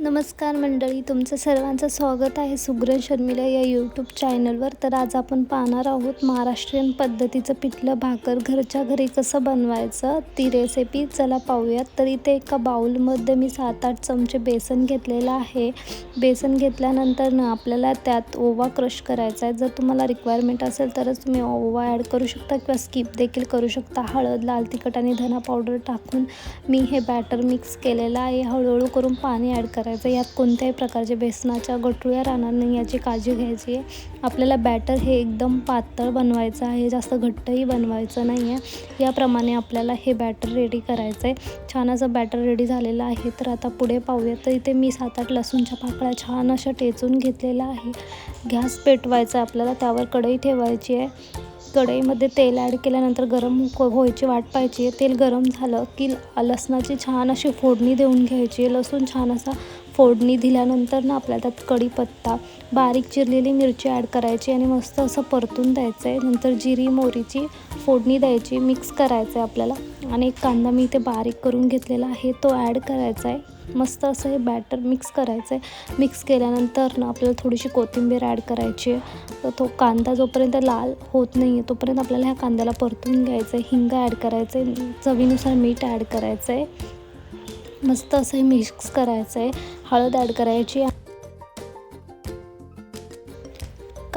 नमस्कार मंडळी तुमचं सर्वांचं स्वागत आहे सुग्रण शर्मिला या यूट्यूब चॅनलवर तर आज आपण पाहणार आहोत महाराष्ट्रीयन पद्धतीचं पिठलं भाकर घरच्या घरी कसं बनवायचं ती रेसिपी चला पाहूयात. तर इथे एका बाऊलमध्ये मी सात आठ चमचे बेसन घेतलेलं आहे. बेसन घेतल्यानंतर ना आपल्याला त्यात ओवा क्रश करायचा आहे. जर तुम्हाला रिक्वायरमेंट असेल तरच तुम्ही ओवा ॲड करू शकता किंवा स्किप देखील करू शकता. हळद लाल तिखट आणि धना पावडर टाकून मी हे बॅटर मिक्स केलेलं आहे. हळूहळू करून पाणी ॲड करा. करायचं? यात कोणत्याही प्रकारचे बेसनाच्या गठुळ्या राहणार नाही याची काळजी घ्यायची आहे. आपल्याला बॅटर हे एकदम पातळ बनवायचं आहे जास्त घट्टही बनवायचं नाही आहे याप्रमाणे आपल्याला हे बॅटर रेडी करायचं आहे छान असं बॅटर रेडी झालेलं आहे. तर आता पुढे पाहूया तर इथे मी सात आठ लसूणच्या पाकळ्या छान अशा टेचून घेतलेल्या आहे. गॅस पेटवायचा आपल्याला त्यावर कढई ठेवायची आहे. कढईमध्ये तेल ॲड केल्यानंतर गरम हो-, व्हायची वाट पाहायची. आहे तेल गरम झालं की लसणाची छान अशी फोडणी देऊन घ्यायची. लसूण छान असा फोडणी दिल्यानंतर ना आपल्याला त्यात कढीपत्ता बारीक चिरलेली मिरची ॲड करायची आणि मस्त असं परतून द्यायचं आहे नंतर जिरी मोहरीची फोडणी द्यायची मिक्स करायचं आहे आपल्याला. आणि एक कांदा मी इथे बारीक करून घेतलेला आहे तो ॲड करायचा आहे मस्त असं हे बॅटर मिक्स करायचं आहे. मिक्स केल्यानंतर ना आपल्याला थोडीशी कोथिंबीर ॲड करायची आहे. तर तो कांदा जोपर्यंत लाल होत नाही आहे तोपर्यंत आपल्याला ह्या कांद्याला परतून घ्यायचं आहे. हिंग ॲड करायचं आहे. चवीनुसार मीठ ॲड करायचं आहे. मस्त असं हे मिक्स करायचं आहे. हळद ॲड करायची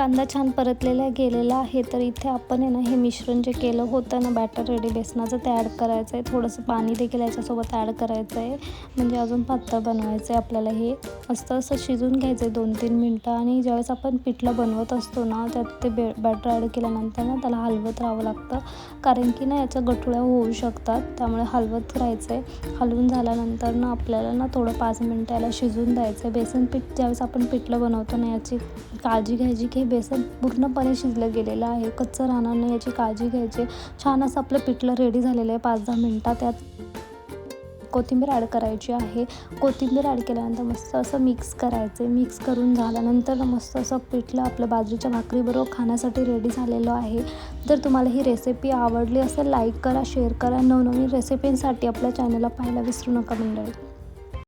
कांदा छान परतलेला गेलेला आहे तर इथे आपण आहे ना हे मिश्रण जे केलं होतं ना बॅटर रेडी बेसनाचं ते ॲड करायचं आहे थोडंसं पाणी देखील याच्यासोबत ॲड करायचं आहे म्हणजे अजून पातळ बनवायचं आहे आपल्याला हे. असं असं शिजून घ्यायचं आहे दोन तीन मिनटं. आणि ज्यावेळेस आपण पिठलं बनवत असतो ना त्यात ते बे बॅटर ॲड केल्यानंतर ना त्याला हलवत राहावं लागतं. कारण की ना याच्या गठुळ्या होऊ शकतात. त्यामुळे हलवत राहायचं आहे हलवून झाल्यानंतर ना आपल्याला ना थोडं पाच मिनटं याला शिजून द्यायचं आहे बेसन पीठ ज्यावेळेस आपण पिठलं बनवतो ना याची काळजी घ्यायची की बेसन पूर्णपणे शिजलं गेलेलं आहे. कच्चं राहणार नाही याची काळजी घ्यायची. छान असं आपलं पिठलं रेडी झालेलं आहे. पाच दहा मिनटात त्यात कोथिंबीर ॲड करायची आहे. कोथिंबीर ॲड केल्यानंतर मस्त असं मिक्स करायचं. मिक्स करून झाल्यानंतर मस्त असं पिठलं आपलं बाजरीच्या भाकरीबरोबर खाण्यासाठी रेडी झालेलं आहे. जर तुम्हाला ही रेसिपी आवडली असेल लाईक करा शेअर करा. नवनवीन रेसिपींसाठी आपल्या चॅनलला पाहायला विसरू नका मंडळी.